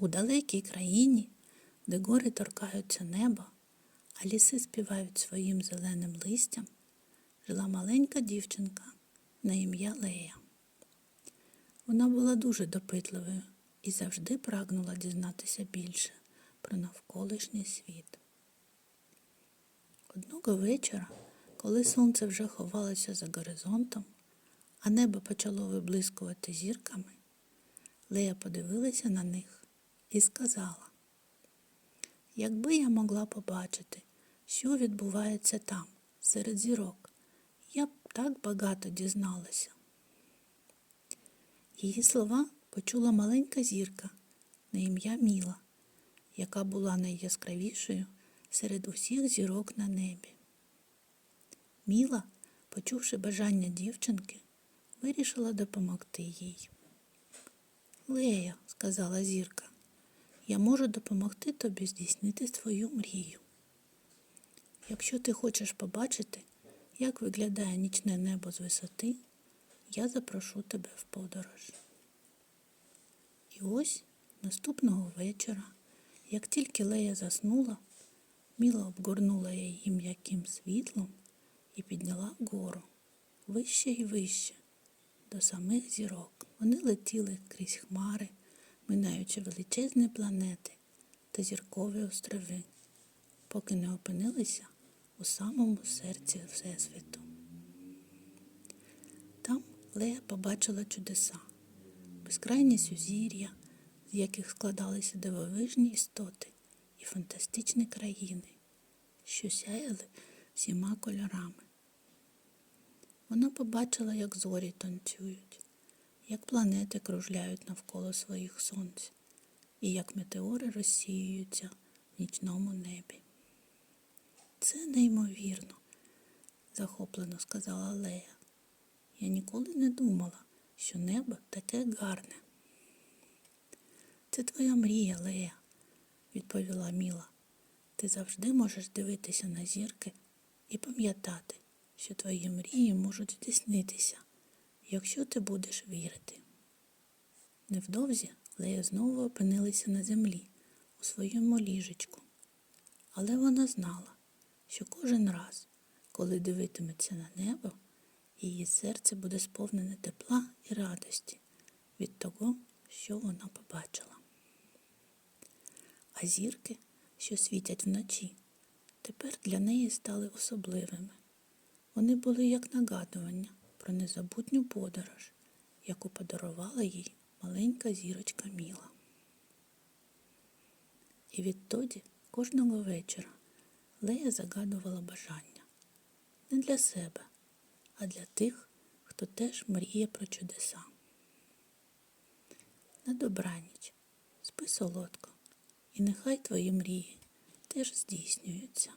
У далекій країні, де гори торкаються неба, а ліси співають своїм зеленим листям, жила маленька дівчинка на ім'я Лея. Вона була дуже допитливою і завжди прагнула дізнатися більше про навколишній світ. Одного вечора, коли сонце вже ховалося за горизонтом, а небо почало виблискувати зірками, Лея подивилася на них і сказала, якби я могла побачити, що відбувається там, серед зірок, я б так багато дізналася. Її слова почула маленька зірка на ім'я Міла, яка була найяскравішою серед усіх зірок на небі. Міла, почувши бажання дівчинки, вирішила допомогти їй. Лея, сказала зірка, я можу допомогти тобі здійснити твою мрію. Якщо ти хочеш побачити, як виглядає нічне небо з висоти, я запрошу тебе в подорож. І ось наступного вечора, як тільки Лея заснула, Міла обгорнула її м'яким світлом і підняла гору вище і вище, до самих зірок. Вони летіли крізь хмари, минаючи величезні планети та зіркові острови, поки не опинилися у самому серці Всесвіту. Там Лея побачила чудеса, безкрайні сузір'я, з яких складалися дивовижні істоти і фантастичні країни, що сяяли всіма кольорами. Вона побачила, як зорі танцюють, як планети кружляють навколо своїх сонць, і як метеори розсіюються в нічному небі. Це неймовірно, захоплено сказала Лея. Я ніколи не думала, що небо таке гарне. Це твоя мрія, Лея, відповіла Міла. Ти завжди можеш дивитися на зірки і пам'ятати, що твої мрії можуть здійснитися, якщо ти будеш вірити. Невдовзі Лея знову опинилася на землі у своєму ліжечку, але вона знала, що кожен раз, коли дивитиметься на небо, її серце буде сповнене тепла і радості від того, що вона побачила. А зірки, що світять вночі, тепер для неї стали особливими. Вони були як нагадування про незабутню подорож, яку подарувала їй маленька зірочка Міла. І відтоді кожного вечора Лея загадувала бажання не для себе, а для тих, хто теж мріє про чудеса. На добраніч, спи солодко, і нехай твої мрії теж здійснюються.